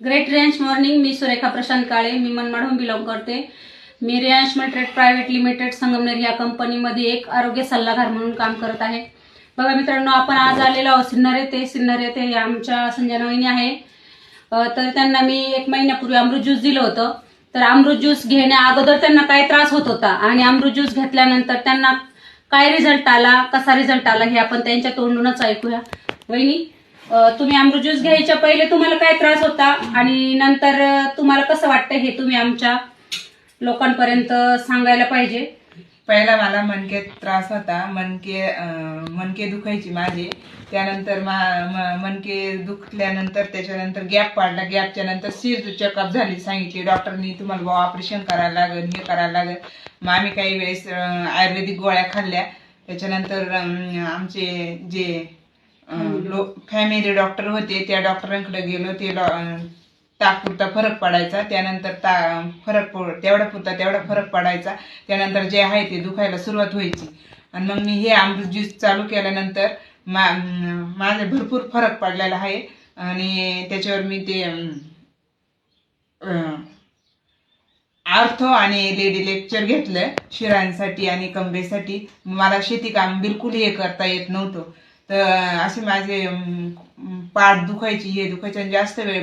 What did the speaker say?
Great range morning मी सुरेखा प्रशांत काळे. मी मनमाडहून बिलॉंग करते. मी रियांश मेट्रेट प्रायव्हेट लिमिटेड संगमनेर या कंपनीमध्ये एक आरोग्य सल्लागार म्हणून काम करत आहे. बघा मित्रांनो आपण आज आलेलो आहोत सिन्नर येथे. सिन्नर येथे आमच्या संजना वहिनी आहे. तर त्यांना मी एक महिन्यापूर्वी अमृत ज्यूस दिलं होतं. तर अमृत ज्यूस घेण्या अगोदर त्यांना काय त्रास होत होता आणि अमृत ज्यूस घेतल्यानंतर त्यांना काय रिझल्ट आला कसा रिझल्ट आला हे आपण त्यांच्या तोंडूनच ऐकूया. वहिनी तुम्ही अमृत ज्यूस घ्यायच्या पहिले तुम्हाला काय त्रास होता? आणि नंतर तुम्हाला कसं वाटतं हे तुम्ही आमच्या लोकांपर्यंत सांगायला पाहिजे? पहिला मला मनकेत त्रास होता. मनके अं, मनके दुखायची माझे. त्यानंतर मा- म- मनके दुखल्यानंतर त्याच्यानंतर गॅप पाडला. गॅपच्या नंतर सिर चेकअप झाली सांगितली. डॉक्टरनी तुम्हाला ऑपरेशन करायला लागेल हे करायला लागेल. मग आम्ही काही वेळेस अं, आयुर्वेदिक गोळ्या खाल्ल्या. त्याच्यानंतर अं, आमचे जे फॅमिली डॉक्टर होते त्या डॉक्टरांकडे गेलो ते डॉ- तात्पुरता फरक पडायचा त्यानंतर ता फरक पड- तेवढा पुरता तेवढा फरक पडायचा त्यानंतर जे आहे ते दुखायला सुरुवात व्हायची. आणि मग मी हे अमृत ज्यूस चालू केल्यानंतर मा माझे भरपूर फरक पडलेला आहे. आणि त्याच्यावर मी ते अं, आर्थो आणि लेडी लेक्चर घेतलं शिरांसाठी आणि कंबेसाठी मला शेती काम बिलकुल हे करता येत नव्हतं. तर असे माझे पाठ दुखायची हे दुखायचे आणि जास्त वेळ